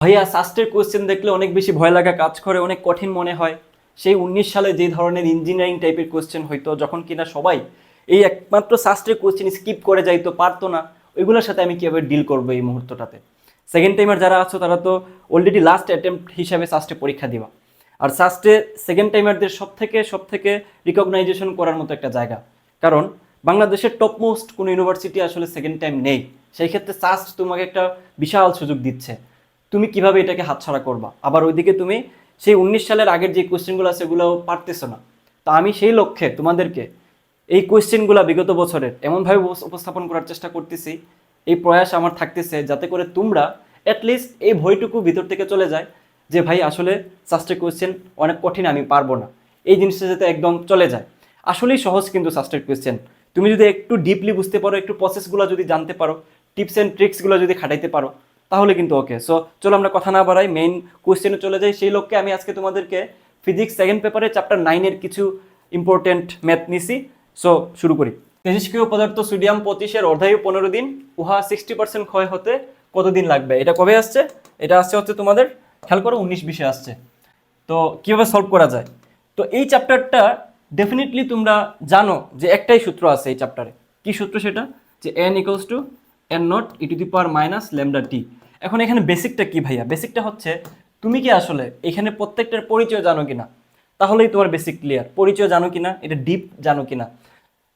ভাইয়া সাস্টের কোয়েশ্চেন দেখলে অনেক বেশি ভয় লাগা কাজ করে, অনেক কঠিন মনে হয়। সেই উনিশ সালে যে ধরনের ইঞ্জিনিয়ারিং টাইপের কোয়েশ্চেন হইতো, যখন কিনা সবাই এই একমাত্র সাস্টের কোয়েশ্চেন স্কিপ করে যাইতো, পারতো না, ওইগুলোর সাথে আমি কীভাবে ডিল করব এই মুহূর্তটাতে? সেকেন্ড টাইমার যারা আছো, তারা তো অলরেডি লাস্ট অ্যাটেম্প্ট হিসাবে সাস্টে পরীক্ষা দিবা। আর সাস্টে সেকেন্ড টাইমারদের সব থেকে সব থেকে রিকগনাইজেশন করার মতো একটা জায়গা। কারণ বাংলাদেশের টপ মোস্ট কোনো ইউনিভার্সিটি আসলে সেকেন্ড টাইম নেই। সেই ক্ষেত্রে সাস্ট তোমাকে একটা বিশাল সুযোগ দিচ্ছে। তুমি কীভাবে এটাকে হাতছাড়া করবা? আবার ওইদিকে তুমি সেই উনিশ সালের আগের যে কোয়েশ্চেনগুলো আছে সেগুলোও পারতেছো না। তা আমি সেই লক্ষ্যে তোমাদেরকে এই কোয়েশ্চেনগুলো বিগত বছরের এমনভাবে উপস্থাপন করার চেষ্টা করতেছি। এই প্রয়াস আমার থাকতেছে যাতে করে তোমরা অ্যাটলিস্ট এই ভয়টুকু ভিতর থেকে চলে যায় যে ভাই আসলে সাস্টের কোয়েশ্চেন অনেক কঠিন, আমি পারব না। এই জিনিসটা যাতে একদম চলে যায়। আসলেই সহজ কিন্তু সাস্টের কোয়েশ্চেন তুমি যদি একটু ডিপলি বুঝতে পারো, একটু প্রসেসগুলো যদি জানতে পারো টিপস অ্যান্ড ট্রিক্সগুলো যদি খাটাইতে পারো তাহলে কিন্তু ওকে সো চলো আমরা কথা না বাড়াই মেইন কোয়েশ্চেনে চলে যাই। সেই লক্ষ্যে আমি আজকে তোমাদেরকে ফিজিক্স সেকেন্ড পেপারে চ্যাপ্টার নাইনের কিছু ইম্পর্টেন্ট ম্যাথ নিছি। সো শুরু করি। তেজস্ক্রিয় পদার্থ সোডিয়াম পঁচিশের অর্ধায়ু পনেরো দিন, উহা সিক্সটি পার্সেন্ট ক্ষয় হতে কতদিন লাগবে? এটা কবে আসছে? এটা আসছে হচ্ছে তোমাদের, খেয়াল করো উনিশ বিশে আসছে। তো, কীভাবে সলভ করা যায়? তো, এই চ্যাপ্টারটা ডেফিনেটলি তোমরা জানো যে একটাই সূত্র আছে এই চ্যাপ্টারে কি সূত্র সেটা? যে N equals to N naught E to the power minus lambda T এখন এখানে বেসিকটা কি ভাইয়া? বেসিকটা হচ্ছে, তুমি কি আসলে এখানে প্রত্যেকটার পরিচয় জানো কিনা? তাহলেই তোমার বেসিক ক্লিয়ার পরিচয় জানো কিনা? এটা ডিপ জানো কিনা?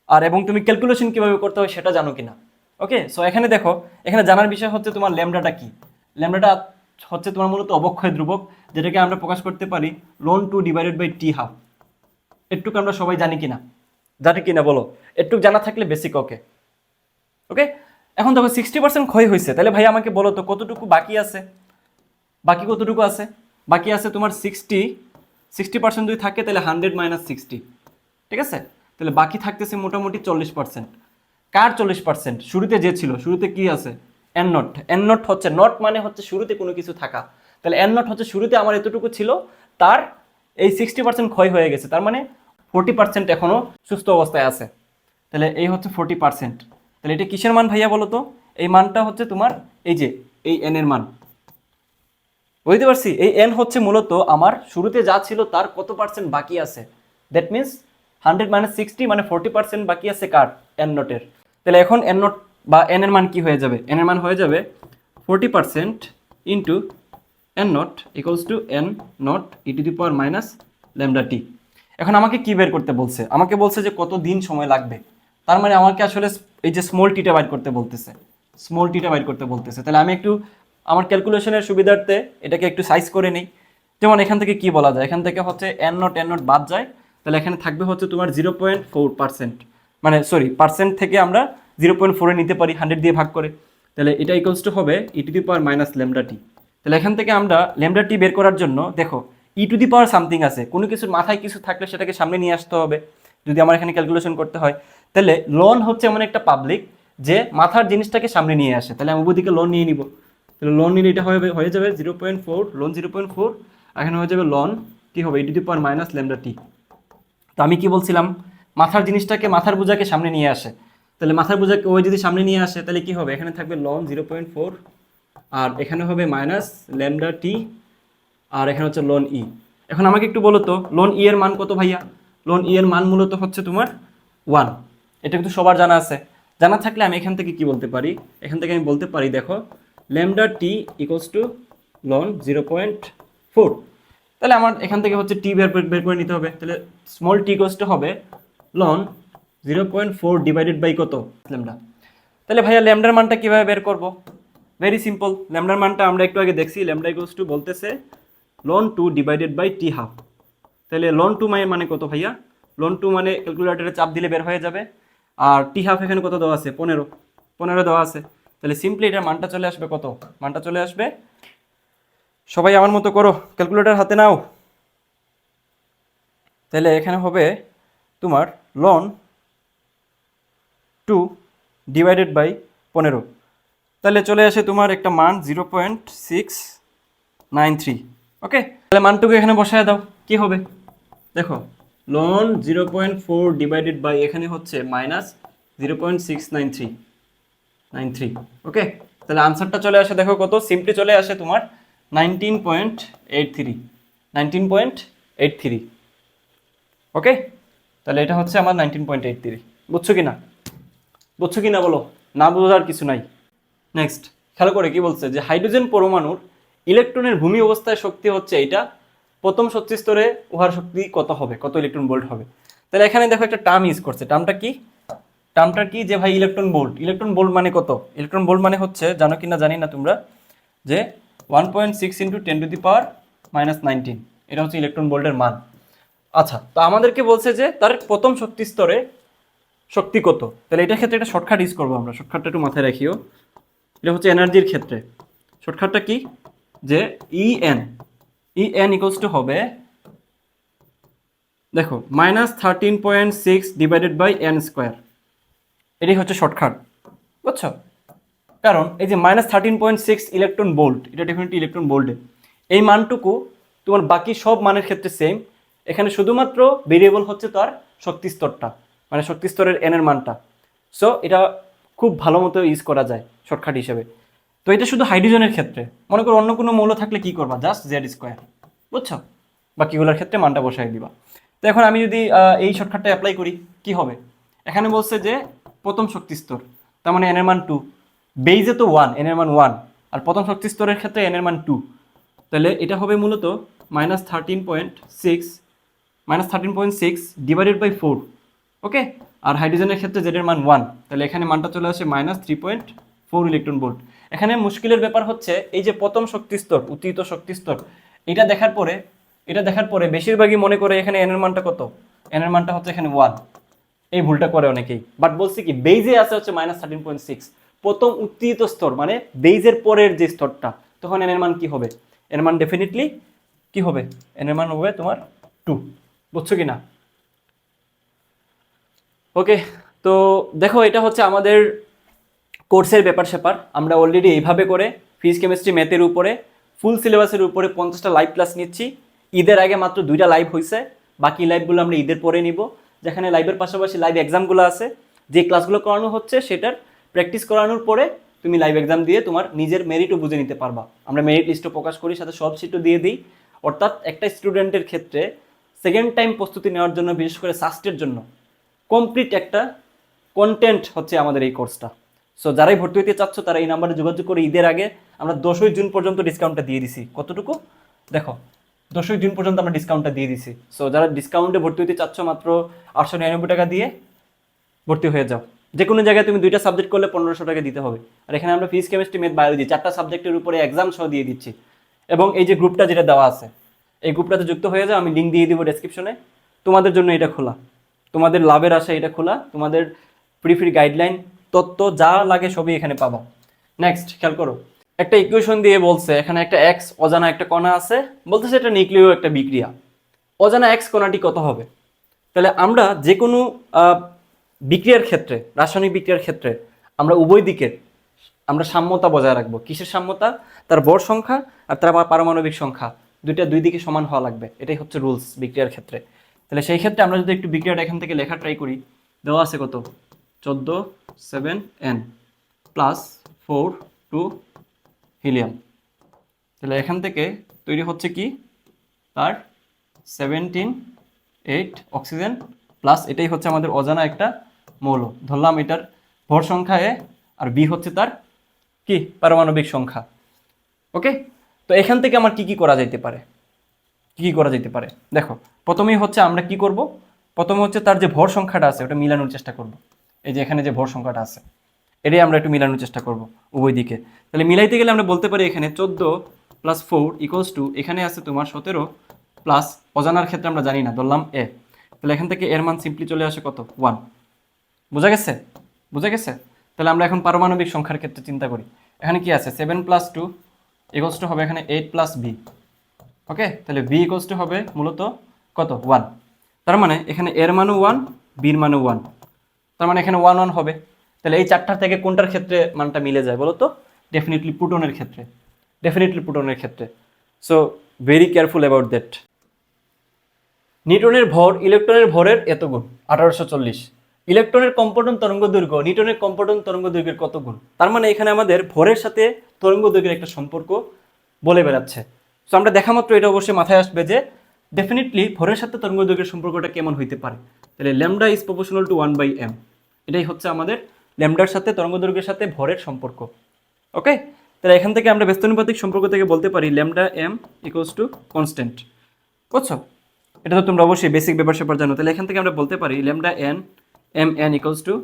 আর এবং তুমি ক্যালকুলেশন কীভাবে করতে হয় সেটা জানো কিনা? ওকে সো এখানে দেখো, এখানে জানার বিষয় হচ্ছে তোমার ল্যামডাটা কি? ল্যামডাটা হচ্ছে তোমার মূলত অবক্ষয় ধ্রুবক, যেটাকে আমরা প্রকাশ করতে পারি ln two divided by T half এটুকু আমরা সবাই জানি কিনা? জানি কিনা বলো? এটুকু জানা থাকলে বেসিক ওকে ওকে এখন দেখো সিক্সটি পার্সেন্ট ক্ষয় হয়েছে তাহলে ভাই আমাকে বলো তো, কতটুকু বাকি আছে? বাকি কতটুকু আছে? বাকি আছে তোমার সিক্সটি সিক্সটি পার্সেন্ট যদি থাকে তাহলে হান্ড্রেড মাইনাস সিক্সটি ঠিক আছে? তাহলে বাকি থাকতেছে মোটামুটি চল্লিশ পার্সেন্ট কার চল্লিশ পার্সেন্ট শুরুতে যে ছিল, শুরুতে কি আছে? এন নট এন নট হচ্ছে নট মানে হচ্ছে শুরুতে কোনো কিছু থাকা। তাহলে এন নট হচ্ছে শুরুতে আমার এতটুকু ছিল, তার এই সিক্সটি পার্সেন্ট ক্ষয় হয়ে গেছে। তার মানে ফোর্টি পার্সেন্ট এখনও সুস্থ অবস্থায় আছে। তাহলে এই হচ্ছে ফোর্টি পার্সেন্ট তাহলে এটা কিসের মান ভাইয়া বলো তো এই মানটা হচ্ছে তোমার এই যে, এই এন এর মান। বুঝতে পারছি? এই এন হচ্ছে মূলত আমার শুরুতে যা ছিল তার কত পার্সেন্ট বাকি আছে? That means hundred minus sixty মানে ফোর্টি পার্সেন্ট বাকি আছে কার? এন নোটের তাহলে এখন এন নোট বা এন এর মান কি হয়ে যাবে? এন এর মান হয়ে যাবে forty percent into N naught equals to N naught E to the power minus lambda T এখন আমাকে কি বের করতে বলছে? আমাকে বলছে যে কত দিন সময় লাগবে। তার মানে আমাকে আসলে এই যে স্মল টিটা বাইর করতে বলতেছে স্মল টিটা বাইর করতে বলতেছে। তাহলে আমি একটু আমার ক্যালকুলেশনের সুবিধার্থে এটাকে একটু সাইজ করে নিই। যেমন এখান থেকে কি বলা যায়? এখান থেকে হচ্ছে এন নট এন নট বাদ যায়। তাহলে এখানে থাকবে হচ্ছে তোমার জিরো পয়েন্ট ফোর পার্সেন্ট মানে সরি পার্সেন্ট থেকে আমরা জিরো পয়েন্ট ফোরে নিতে পারি হান্ড্রেড দিয়ে ভাগ করে। তাহলে এটা ইকুয়ালস টু হবে E to the power minus lambda T তাহলে এখান থেকে আমরা ল্যামডা টি বের করার জন্য, দেখো ই টু দি পাওয়ার সামথিং আছে। কোনো কিছুর মাথায় কিছু থাকলে সেটাকে সামনে নিয়ে আসতে হবে। যদি আমার এখানে ক্যালকুলেশন করতে হয়। তাহলে লোন হচ্ছে এমন একটা পাবলিক যে মাথার জিনিসটাকে সামনে নিয়ে আসে। তাহলে আমি উভয়দিকে লোন নিয়ে নিব। তাহলে লোন নিলে এটা হবে হয়ে যাবে zero point four ln zero point four এখানে হয়ে যাবে লোন কি হবে? E to the power minus lambda T তো আমি কি বলছিলাম? মাথার জিনিসটাকে, মাথার বোঝাকে সামনে নিয়ে আসে। তাহলে মাথার বোঝাকে ওই যদি সামনে নিয়ে আসে, তাহলে কি হবে? এখানে থাকবে লন জিরো পয়েন্ট ফোর আর এখানে হবে মাইনাস ল্যামডা টি আর এখানে হচ্ছে লোন ই এখন আমাকে একটু বলো তো লোন ই এর মান কত ভাইয়া? লোন ই এর মান মূলত হচ্ছে তোমার ওয়ান এটা কিন্তু সবার জানা আছে। জানা থাকলে আমি এখান থেকে কি বলতে পারি? এখান থেকে আমি বলতে পারি, দেখো, lambda T equals to ln zero point four তাহলে আমার এখান থেকে হচ্ছে টি বের বের করে নিতে হবে। তাহলে স্মল টি ইকুয়ালস টু হবে ln zero point four divided by কত ল্যামডা? তাহলে ভাইয়া, ল্যামডার মানটা কীভাবে বের করব? ভেরি সিম্পল ল্যামডার মানটা আমরা একটু আগে দেখছি। ল্যামডা ইকুয়ালস টু বলতেছে ln two divided by T half তাহলে লন টু মানে মানে কত ভাইয়া? লন টু মানে ক্যালকুলেটারে চাপ দিলে বের হয়ে যাবে। আর টি হাফ এখানে কত দেওয়া আছে? পনেরো। পনেরো দেওয়া আছে। তাহলে সিম্পলি এটার মানটা চলে আসবে কত? মানটা চলে আসবে? সবাই আমার মতো করো ক্যালকুলেটর হাতে নাও। তাহলে এখানে হবে তোমার লন টু ডিভাইডেড বাই পনেরো। তাহলে চলে আসে তোমার একটা মান zero point six nine three okay তাহলে মানটুকু এখানে বসায় দাও, কি হবে? দেখো। Ln zero point four divided by এখানে হচ্ছে minus zero point six nine three nine three okay তাহলে আনসারটা চলে আসে, দেখো কত? সিম্পলি চলে আসে তোমার nineteen point eight three nineteen point eight three okay তাহলে এটা হচ্ছে আমার নাইনটিন পয়েন্ট এইট থ্রি বুঝছ কি না বুঝছ কি না বলো? না বোঝার কিছু নাই। নেক্সট খেয়াল করে কি বলছে? যে হাইড্রোজেন পরমাণুর ইলেকট্রনের ভূমি অবস্থায় শক্তি হচ্ছে এইটা প্রথম শক্তি স্তরে উহার শক্তি কত হবে? কত ইলেকট্রন ভোল্ট হবে? তাহলে এখানে দেখো একটা টার্ম ইউজ করছে। টার্মটা কি? টার্মটা কি যে ভাই ইলেকট্রন ভোল্ট ইলেকট্রন ভোল্ট মানে কত? ইলেকট্রন ভোল্ট মানে হচ্ছে, জানো কি না জানি না তোমরা, যে one point six into ten to the power minus nineteen এটা হচ্ছে ইলেকট্রন ভোল্টের মান। আচ্ছা তো আমাদেরকে বলছে যে তার প্রথম শক্তি স্তরে শক্তি কত? তাহলে এটার ক্ষেত্রে একটা শর্টকাট ইউজ করব আমরা। শর্টকাটটা একটু মাথায় রাখিও। এটা হচ্ছে এনার্জির ক্ষেত্রে। শর্টকাটটা কি? যে E N E N equals to হবে, দেখো minus thirteen point six divided by N square এটাই হচ্ছে শর্টকাট বুঝছ? কারণ এই যে minus thirteen point six electron volt এটা ডেফিনেটলি ইলেকট্রন বোল্টে এই মানটুকু তোমার বাকি সব মানের ক্ষেত্রে সেম এখানে শুধুমাত্র ভেরিয়েবল হচ্ছে তার শক্তি স্তরটা মানে শক্তি স্তরের এনের মানটা। সো এটা খুব ভালো মতো ইউজ করা যায় শর্টকাট হিসেবে। তো এটা শুধু হাইড্রোজেনের ক্ষেত্রে। মনে করো অন্য কোনো মৌল থাকলে কি করবা? জাস্ট জেড স্কোয়ার বুঝছ? বাকিগুলোর ক্ষেত্রে মানটা বসাই দিবা। তো এখন আমি যদি এই শর্টকাটটা অ্যাপ্লাই করি, কি হবে? এখানে বলছে যে প্রথম শক্তি স্তর, তার মানে এনের মান টু বেইজে তো ওয়ান এনের মান ওয়ান আর প্রথম শক্তি স্তরের ক্ষেত্রে এনের মান টু তাহলে এটা হবে মূলত minus thirteen point six minus thirteen point six divided by four okay আর হাইড্রোজেনের ক্ষেত্রে জেডের মান ওয়ান তাহলে এখানে মানটা চলে আসে minus three point four electron volt এখানে মুশকিলের ব্যাপার হচ্ছে, এই যে প্রথম শক্তি স্তর উত্তীত শক্তি স্তর, এটা দেখার পরে, এটা দেখার পরে বেশিরভাগই মনে করে এখানে এনের মানটা কত? এনের মানটা হচ্ছে এখানে ওয়ান এই ভুলটা করে অনেকেই। বাট বলছি কি বেইজে আছে হচ্ছে মাইনাস থার্টিন পয়েন্ট সিক্স প্রথম উত্তীত স্তর মানে বেইজের পরের যে স্তরটা, তখন এনের মান কি হবে? এর মান ডেফিনেটলি কি হবে? এনের মান হবে তোমার টু বুঝছ কি না? ওকে তো দেখো, এটা হচ্ছে আমাদের কোর্সের ব্যাপার স্যাপার, আমরা অলরেডি এইভাবে করে ফিজিক্স কেমিস্ট্রি ম্যাথের উপরে ফুল সিলেবাসের উপরে পঞ্চাশটা লাইভ ক্লাস নিচ্ছি। ঈদের আগে মাত্র দুইটা লাইভ হয়েছে বাকি লাইভগুলো আমরা ঈদের পরে নিব। যেখানে লাইভের পাশাপাশি লাইভ এক্সামগুলো আছে, যে ক্লাসগুলো করানো হচ্ছে সেটার প্র্যাকটিস করানোর পরে তুমি লাইভ এক্সাম দিয়ে তোমার নিজের মেরিটও বুঝে নিতে পারবা। আমরা মেরিট লিস্টও প্রকাশ করি, সাথে সব সিটও দিয়ে দিই। অর্থাৎ একটা স্টুডেন্টের ক্ষেত্রে সেকেন্ড টাইম প্রস্তুতি নেওয়ার জন্য, বিশেষ করে সাস্টের জন্য কমপ্লিট একটা কন্টেন্ট হচ্ছে আমাদের এই কোর্সটা সো যারাই ভর্তি হতে চাচ্ছ, তারা এই নাম্বারে যোগাযোগ করে ঈদের আগে আমরা দশই জুন পর্যন্ত ডিসকাউন্টটা দিয়ে দিছি। কতটুকু? দেখো, দশই জুন পর্যন্ত আমরা ডিসকাউন্টটা দিয়ে দিছি। সো যারা ডিসকাউন্টে ভর্তি হতে চাচ্ছ মাত্র আটশো নিরানব্বই টাকা দিয়ে ভর্তি হয়ে যাও। যে কোনো জায়গায় তুমি দুইটা সাবজেক্ট করলে পনেরোশো টাকা দিতে হবে। আর এখানে আমরা ফিজিক্স কেমিস্ট্রি ম্যাথ বায়োলজি চারটা সাবজেক্টের উপরে এক্সাম সহ দিয়ে দিচ্ছি। এবং এই যে গ্রুপটা যেটা দেওয়া আছে, এই গ্রুপটাতে যুক্ত হয়ে যাও, আমি লিঙ্ক দিয়ে দিব ডেসক্রিপশনে তোমাদের জন্য এটা খোলা। তোমাদের লাভের আশা এটা খোলা। তোমাদের ফ্রি ফ্রি গাইডলাইন তত্ত্ব যা লাগে সবই এখানে পাবা। নেক্সট খেয়াল করো। একটা ইকুয়েশন দিয়ে বলছে, এখানে একটা এক্স অজানা একটা কণা আছে, বলতেছে এটা নিউক্লিয় একটা বিক্রিয়া। অজানা এক্স কণাটি কত হবে? তাহলে আমরা যে কোনো বিক্রিয়ার ক্ষেত্রে, রাসায়নিক বিক্রিয়ার ক্ষেত্রে, আমরা উভয় দিকের, আমরা সাম্যতা বজায় রাখব। কিসের সাম্যতা? তার বর সংখ্যা আর তার পারমাণবিক সংখ্যা। দুইটা দুই দিকে সমান হওয়া লাগবে। এটাই হচ্ছে রুলস বিক্রিয়ার ক্ষেত্রে। তাহলে সেই ক্ষেত্রে আমরা যদি একটু বিক্রিয়াটা এখান থেকে লেখা ট্রাই করি, দেওয়া আছে কত? চোদ্দ seven N plus four two helium তাহলে এখান থেকে তৈরি হচ্ছে কি? তার সেভেন্টিন এইট অক্সিজেন প্লাস এটাই হচ্ছে আমাদের অজানা একটা মৌল। ধরলাম এটার ভর সংখ্যা এ আর বি হচ্ছে তার কি? পারমাণবিক সংখ্যা। ওকে তো এখান থেকে আমার কি কি করা যেতে পারে? কি কি করা যেতে পারে? দেখো, প্রথমেই হচ্ছে আমরা কি করব? প্রথমে হচ্ছে তার যে ভর সংখ্যাটা আছে, ওটা মিলানোর চেষ্টা করব। এই যে এখানে যে ভর সংখ্যাটা আছে, এটাই আমরা একটু মিলানোর চেষ্টা করব উভয় দিকে। তাহলে মিলাইতে গেলে আমরা বলতে পারি এখানে চোদ্দ প্লাস ফোর ইকুয়ালস টু এখানে আছে তোমার সতেরো প্লাস অজানার ক্ষেত্রে আমরা জানি না, ধরলাম এ তাহলে এখান থেকে এর মান সিম্পলি চলে আসে কত? ওয়ান বোঝা গেছে? বোঝা গেছে? তাহলে আমরা এখন পারমাণবিক সংখ্যার ক্ষেত্রে চিন্তা করি। এখানে কি আছে? Seven plus two equals to হবে এখানে এইট প্লাস বি ওকে তাহলে বি ইকুয়ালস টু হবে মূলত কত? ওয়ান তার মানে এখানে এর মানও ওয়ান বির মানও ওয়ান তার মানে এখানে ওয়ান ওয়ান হবে। তাহলে এই চারটার থেকে কোনটার ক্ষেত্রে মানটা মিলে যায় বলো তো? ডেফিনেটলি পুটনের ক্ষেত্রে। ডেফিনেটলি পুটনের ক্ষেত্রে। So very careful about that নিউটনের ভর ইলেকট্রনের ভরের এত গুণ? আঠারোশো চল্লিশ। ইলেকট্রনের কম্পটন তরঙ্গ দৈর্ঘ্য নিউটনের কম্পটন তরঙ্গ দৈর্ঘ্যের কত গুণ? তার মানে এখানে আমাদের ভরের সাথে তরঙ্গ দৈর্ঘ্যের একটা সম্পর্ক বলে বেড়াচ্ছে। সো আমরা দেখা মাত্র এটা অবশ্যই মাথায় আসবে যে ডেফিনেটলি ভরের সাথে তরঙ্গ দৈর্ঘ্যের সম্পর্কটা কেমন হইতে পারে? তাহলে lambda is proportional to one by M এটাই হচ্ছে আমাদের ল্যামডার সাথে তরঙ্গ দৈর্ঘ্যের সাথে ভরের সম্পর্ক। ওকে? তাহলে এখান থেকে আমরা ব্যস্তানুপাতিক সম্পর্ক থেকে বলতে পারি lambda M equals to constant বুঝছ? এটা তো তোমরা অবশ্যই বেসিক ব্যাপার স্যাপার জানো। তাহলে এখান থেকে আমরা বলতে পারি lambda N M N equals to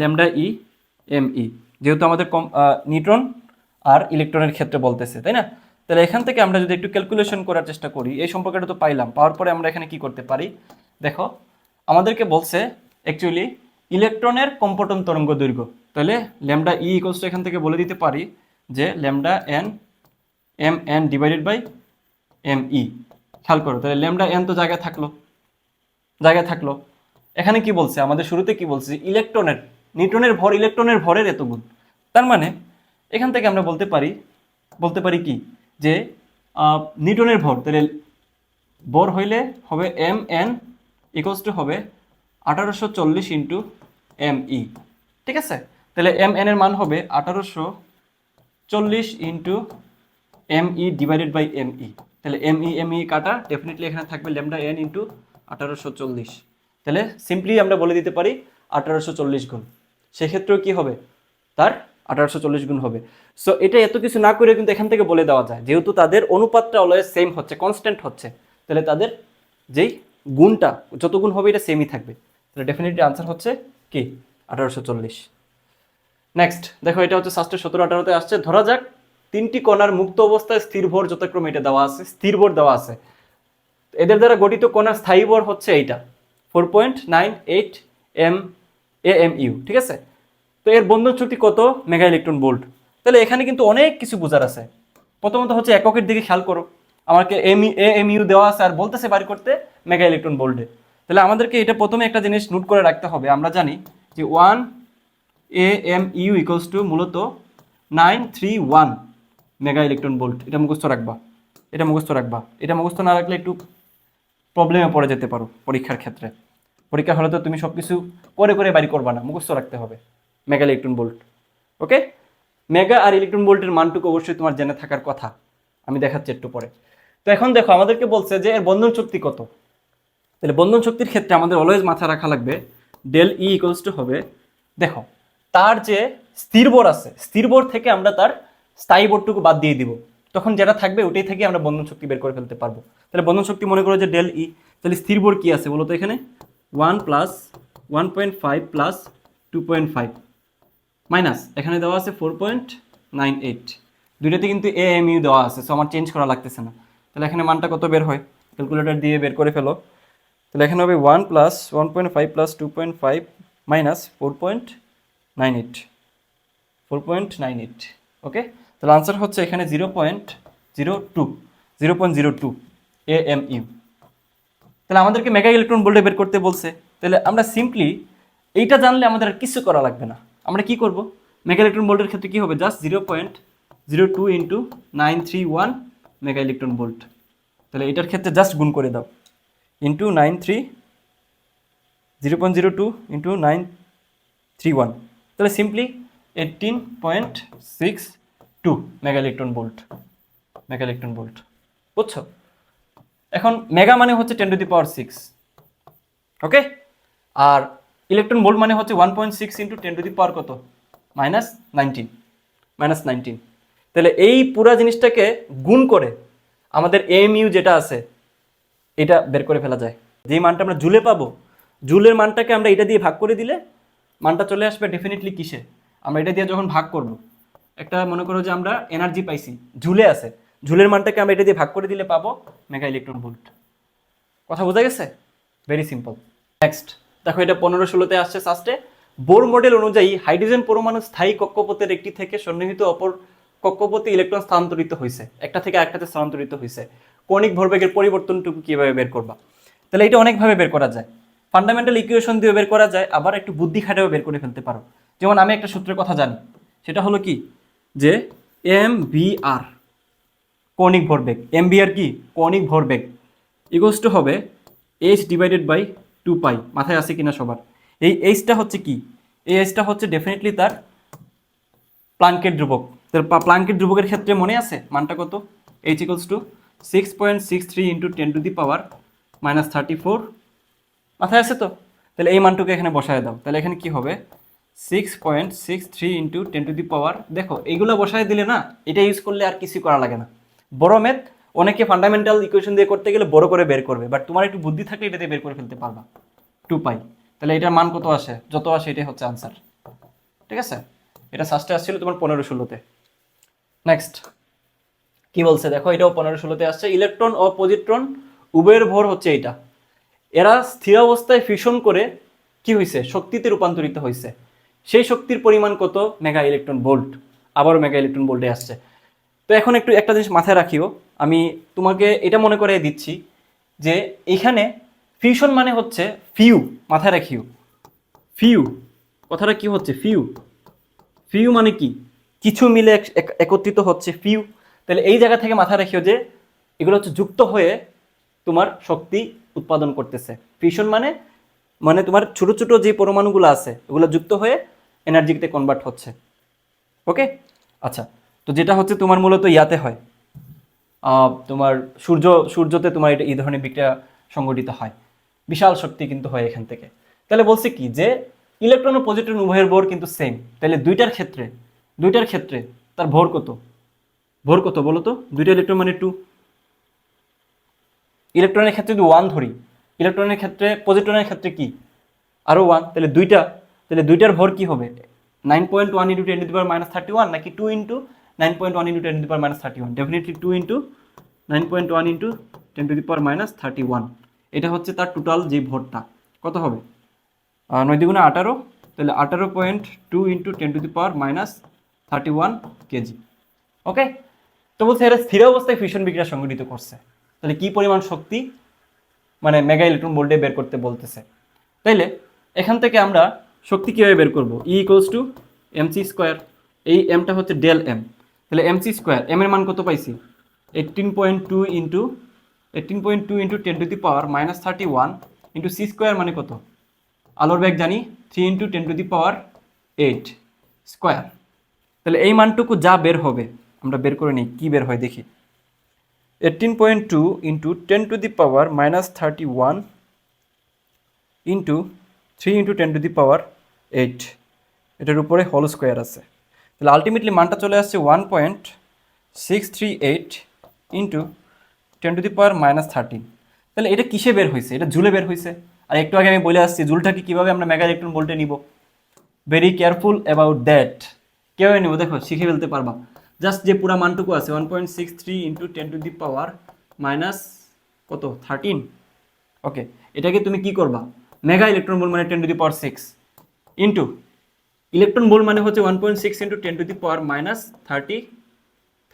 lambda E M E যেহেতু আমাদের কম নিউট্রন আর ইলেকট্রনের ক্ষেত্রে বলতেছে, তাই না? তাহলে এখান থেকে আমরা যদি একটু ক্যালকুলেশন করার চেষ্টা করি, এই সম্পর্কটা তো পাইলাম। পাওয়ার পরে আমরা এখানে কি করতে পারি? দেখো আমাদেরকে বলছে অ্যাকচুয়ালি ইলেকট্রনের কম্পটন তরঙ্গ দৈর্ঘ্য। তাহলে ল্যামডা ই ইকুয়ালস টু এখান থেকে বলে দিতে পারি যে lambda N M N divided by M E খেয়াল করো, তাহলে ল্যামডা এন তো জায়গায় থাকল। জায়গায় থাকল। এখানে কি বলছে? আমাদের শুরুতে কি বলছে ইলেকট্রনের নিউটনের ভর ইলেকট্রনের ভরের এত গুণ তার মানে এখান থেকে আমরা বলতে পারি বলতে পারি কি? যে নিউটনের ভর, তাহলে ভর হইলে হবে এম এন ইকোয়ালস টু হবে আঠারোশো চল্লিশ ইন্টু এম ই ঠিক আছে? তাহলে এম এন এর মান হবে আঠারোশো চল্লিশ into M E divided by M E তাহলে এম ই এম ই কাটা ডেফিনেটলি এখানে থাকবে ল্যামডা এন ইন্টু আঠারোশো চল্লিশ। তাহলে সিম্পলি আমরা বলে দিতে পারি আঠারোশো চল্লিশ গুণ। সেক্ষেত্রেও কি হবে? তার আঠারোশো চল্লিশ গুণ হবে। সো এটা এত কিছু না করে কিন্তু এখান থেকে বলে দেওয়া যায়। যেহেতু তাদের অনুপাতটা অলওয়েজ সেম হচ্ছে কনস্ট্যান্ট হচ্ছে। তাহলে তাদের যেই গুণটা, যত গুণ হবে, এটা সেমই থাকবে। তাহলে ডেফিনেটলি আনসার হচ্ছে কি? আঠারোশো চল্লিশ। নেক্সট দেখো, এটা হচ্ছে শাস্ত্রের সতেরো, আঠারোতে আসছে। ধরা যাক, তিনটি কণার মুক্ত অবস্থায় স্থির ভর যথাক্রমে এটা দেওয়া আছে, স্থির ভর দেওয়া আছে। এদের দ্বারা গঠিত কণার স্থায়ী ভর হচ্ছে এইটা four point nine eight M A M U ঠিক আছে? তো এর বন্ধন শক্তি কত? Mega electron volt. তাহলে এখানে কিন্তু অনেক কিছু বোঝার আছে। প্রথমত হচ্ছে এককের দিকে খেয়াল করো। আমাকে এম এ এম ইউ দেওয়া আছে আর বলতেছে বাড়ি করতে মেগা ইলেকট্রন ভোল্টে তাহলে আমাদেরকে এটা প্রথমে একটা জিনিস নোট করে রাখতে হবে। আমরা জানি যে one A M U equals to মূলত nine three one mega electron volt এটা মুখস্থ রাখবা। এটা মুখস্থ রাখবা। এটা মুখস্থ না রাখলে একটু প্রবলেমে পড়ে যেতে পারো পরীক্ষার ক্ষেত্রে। পরীক্ষা হলে তো তুমি সব কিছু করে করে বাড়ি করবা না। মুখস্থ রাখতে হবে mega electron volt okay mega আর ইলেকট্রন বোল্টের মানটুকু অবশ্যই তোমার জেনে থাকার কথা। আমি দেখাচ্ছি একটু পরে। তো এখন দেখো, আমাদেরকে বলছে যে এর বন্ধন শক্তি কত? তাহলে বন্ধন শক্তির ক্ষেত্রে আমাদের অলওয়েজ মাথা রাখা লাগবে ডেল ই ইকুয়ালস টু হবে, দেখো, তার যে স্থির বোর আছে, স্থির বোর থেকে আমরা তার স্থায়ী বোর্ডটুকু বাদ দিয়ে দিব। তখন যেটা থাকবে, ওটাই থেকে আমরা বন্ধন শক্তি বের করে ফেলতে পারব। তাহলে বন্ধন শক্তি মনে করো যে ডেল ই তাহলে স্থির বোর কি আছে বলো তো এখানে? One plus one point five plus two point five minus এখানে দেওয়া আছে ফোর পয়েন্ট নাইন এইট দুইটাতে কিন্তু এ এম ইউ দেওয়া আছে সো আমার চেঞ্জ করা লাগতেছে না। তাহলে এখানে মানটা কত বের হয়? ক্যালকুলেটর দিয়ে বের করে ফেলো। তাহলে এখানে হবে one plus one point five plus two point five minus four point nine eight four point nine eight okay তাহলে আনসার হচ্ছে এখানে zero point zero two zero point zero two A M U তাহলে আমাদেরকে mega electron ভোল্টে বের করতে বলছে। তাহলে আমরা সিম্পলি এইটা জানলে আমাদের আর কিছু করা লাগবে না। আমরা কি করব? মেগা ইলেকট্রন ভোল্টের ক্ষেত্রে কি হবে? Just zero point zero two into nine three one mega electron volt. তাহলে এটার ক্ষেত্রে জাস্ট গুণ করে দাও। Into nine three, zero point zero two into nine three one. তাহলে simply eighteen point six two mega electron volt. Mega electron volt. বুঝছ? এখন mega মানে হচ্ছে ten to the power six okay R electron volt মানে হচ্ছে one point six into ten to the power কত? Minus nineteen minus nineteen তাহলে এই পুরা জিনিসটাকে গুণ করে আমাদের এম ইউ যেটা আছে, এটা বের করে ফেলা যায়। যেই মানটা আমরা জুলে পাবো, জুলের মানটাকে আমরা এটা দিয়ে ভাগ করে দিলে মানটা চলে আসবে ডেফিনেটলি কিসে? আমরা এটা দিয়ে যখন ভাগ করব, একটা মনে করো যে আমরা এনার্জি পাইছি ঝুলে আছে ঝুলের মানটাকে আমরা এটা দিয়ে ভাগ করে দিলে পাবো মেগা ইলেকট্রন ভোল্ট কথা বোঝা গেছে? ভেরি সিম্পল নেক্সট দেখো এটা পনেরো ষোলোতে আসছে, সাস্টে। বোর মডেল অনুযায়ী হাইড্রোজেন পরমাণু স্থায়ী কক্ষপথের একটি থেকে সন্নিহিত অপর কক্ষপথে ইলেকট্রন স্থানান্তরিত হয়েছে একটা থেকে একটাতে স্থানান্তরিত হয়েছে কণিক ভরবেগের পরিবর্তনটুকু কীভাবে বের করবা? তাহলে এটা অনেকভাবে বের করা যায়। ফান্ডামেন্টাল ইকুয়েশন দিয়ে বের করা যায়, আবার একটু বুদ্ধি খাটেও বের করে ফেলতে পারো। যেমন আমি একটা সূত্রের কথা জানি, সেটা হলো কি? যে এম বি আর কৌণিক ভরবেগ। এম বি আর কি? কৌণিক ভরবেগ। ইগোস টু হবে H divided by two pi মাথায় আছে কিনা সবার? এই এইচটা হচ্ছে কি? এই এইচটা হচ্ছে ডেফিনেটলি তার প্লাঙ্কের ধ্রুবক। প্লাঙ্কের ধ্রুবকের ক্ষেত্রে মনে আছে? মানটা কত? H equals to six point six three into ten to the power minus thirty four মাথায় আছে তো? তাহলে এই মানটুকু এখানে বসায় দাও। তাহলে এখানে কি হবে? Six point six three into ten to the power দেখো, এইগুলো বসায় দিলে না, এটা ইউজ করলে আর কিছু করা লাগে না। বড় ম্যাথ অনেকে ফান্ডামেন্টাল ইকুয়েশন দিয়ে করতে গেলে বড় করে বের করবে বাট তোমার একটু বুদ্ধি থাকলে এটাতে বের করে ফেলতে পারবা। টু পাই তাহলে এটার মান কত আসে? যত আসে এটাই হচ্ছে আনসার ঠিক আছে? এটা সাস্টে আসছিল তোমার পনেরো ষোলোতে। নেক্সট কি বলছে? দেখো, এটাও পনেরো ষোলোতে আসছে। ইলেকট্রন ও পজিট্রন উভয়ের ভর হচ্ছে এটা এরা স্থির অবস্থায় ফিউশন করে কি হয়েছে শক্তিতে রূপান্তরিত হয়েছে সেই শক্তির পরিমাণ কত? মেগা ইলেকট্রন ভোল্ট আবারও মেগা ইলেকট্রন ভোল্টে আসছে। তো এখন একটু একটা জিনিস মাথায় রাখিও। আমি তোমাকে এটা মনে করে দিচ্ছি যে এখানে ফিউশন মানে হচ্ছে ফিউ মাথায় রাখিও। ফিউ কথাটা কি হচ্ছে? ফিউ ফিউ মানে কি? কিছু মিলে এক- এক- একত্রিত হচ্ছে ফিউ তাহলে এই জায়গা থেকে মাথায় রাখিও যে এগুলো হচ্ছে যুক্ত হয়ে তোমার শক্তি উৎপাদন করতেছে। ফিউশন মানে মানে তোমার ছোট ছোট যে পরমাণুগুলো আছে, এগুলো যুক্ত হয়ে এনার্জিতে কনভার্ট হচ্ছে। ওকে আচ্ছা তো যেটা হচ্ছে তোমার মূলত ইয়াতে হয়। তোমার সূর্য, সূর্যতে তোমার এটা এই ধরনের বিক্রিয়া সংগঠিত হয়। বিশাল শক্তি কিন্তু হয় এখান থেকে। তাহলে বলছি কি যে ইলেকট্রন ও পজিট্রন উভয়ের ভর কিন্তু সেম তাহলে দুইটার ক্ষেত্রে দুইটার ক্ষেত্রে, তার ভর কত? ভর কত বলো তো? দুইটা ইলেকট্রন মানে টু ইলেকট্রনের ক্ষেত্রে যদি ওয়ান ধরি ইলেকট্রনের ক্ষেত্রে পজিট্রনের ক্ষেত্রে কি? আরও ওয়ান তাহলে দুইটা, তাহলে দুইটার ভর কি হবে? Nine point one into ten power minus thirty one নাকি two into nine point one into ten power minus thirty one definitely two into nine point one into ten to the power minus thirty one এটা হচ্ছে তার total যে ভরটা। কত হবে? নয় দ্বিগুণে আঠারো, তাহলে আঠারো point two into ten to the power minus thirty one KG. Okay? তো বলছে এরা স্থির অবস্থায় ফিউশন বিক্রিয়া সংঘটিত করছে। তাহলে কি পরিমাণ শক্তি? মানে মেগা ইলেকট্রন ভোল্টে বের করতে বলতেছে। তাইলে এখান থেকে আমরা শক্তি কীভাবে বের করব? E equals to M C square এই এমটা হচ্ছে ডেল এম তাহলে এম সি স্কোয়ার এম এর মান কত পাইছি? Eighteen point two into eighteen point two into ten to the power minus thirty one into C square মানে কত? আলোর ব্যাগ জানি three into ten to the power eight square তাহলে এই মানটুকু যা বের হবে, আমরা বের করে নিই, কী বের হয় দেখি। Eighteen point two into ten to the power minus thirty one into three into ten to the power eight এটার উপরে হোল স্কোয়ার আছে। তাহলে আলটিমেটলি মানটা চলে আসছে one point six three eight into ten to the power minus thirteen তাহলে এটা কিসে বের হয়েছে? এটা জুলে বের হয়েছে। আর একটু আগে আমি বলে আসছি জুলটাকে কীভাবে আমরা মেগা ইলেকট্রন ভোল্টে নিব? ভেরি কেয়ারফুল অ্যাবাউট দ্যাট কীভাবে নেব দেখো, শিখে ফেলতে পারবা। জাস্ট যে পুরা মানটুকু আছে one point six three into ten to the power minus কত? থার্টিন ওকে এটাকে তুমি কি করবা? মেগা ইলেকট্রন বোল মানে ten to the power six into electron বোল মানে হচ্ছে one point six into ten to the power minus thirty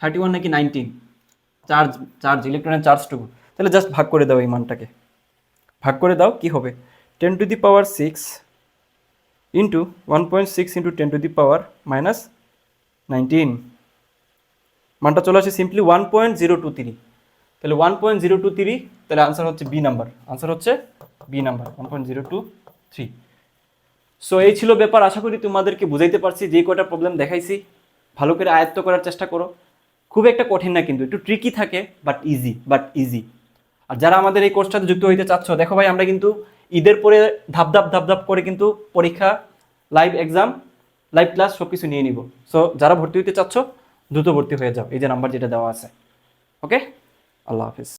thirty one নাকি নাইনটিন চার্জ চার্জ ইলেকট্রনের চার্জটুকু তাহলে জাস্ট ভাগ করে দাও এই মানটাকে। ভাগ করে দাও, কি হবে? Ten to the power six into one point six into ten to the power minus nineteen মানটা চলে আসে simply one point zero two three তাহলে ওয়ান পয়েন্ট জিরো সো এই ছিল ব্যাপার। আশা করি তোমাদেরকে বুঝাইতে পারছি, যে কটা প্রবলেম দেখাইছি। ভালো করে আয়ত্ত করার চেষ্টা করো। খুব একটা কঠিন না কিন্তু, একটু ট্রিকি থাকে বাট ইজি বাট ইজি আর যারা আমাদের এই কোর্সটাতে যুক্ত হইতে চাচ্ছ, দেখো ভাই, আমরা কিন্তু ঈদের পরে ধাপ ধাপ ধাপ ধাপ করে কিন্তু পরীক্ষা লাইভ এক্সাম লাইভ ক্লাস সব কিছু নিয়ে নিব। সো যারা ভর্তি হতে চাচ্ছ, দ্রুত ভর্তি হয়ে যাও। এই যে নাম্বার যেটা দেওয়া আছে। ওকে আল্লাহ হাফিজ।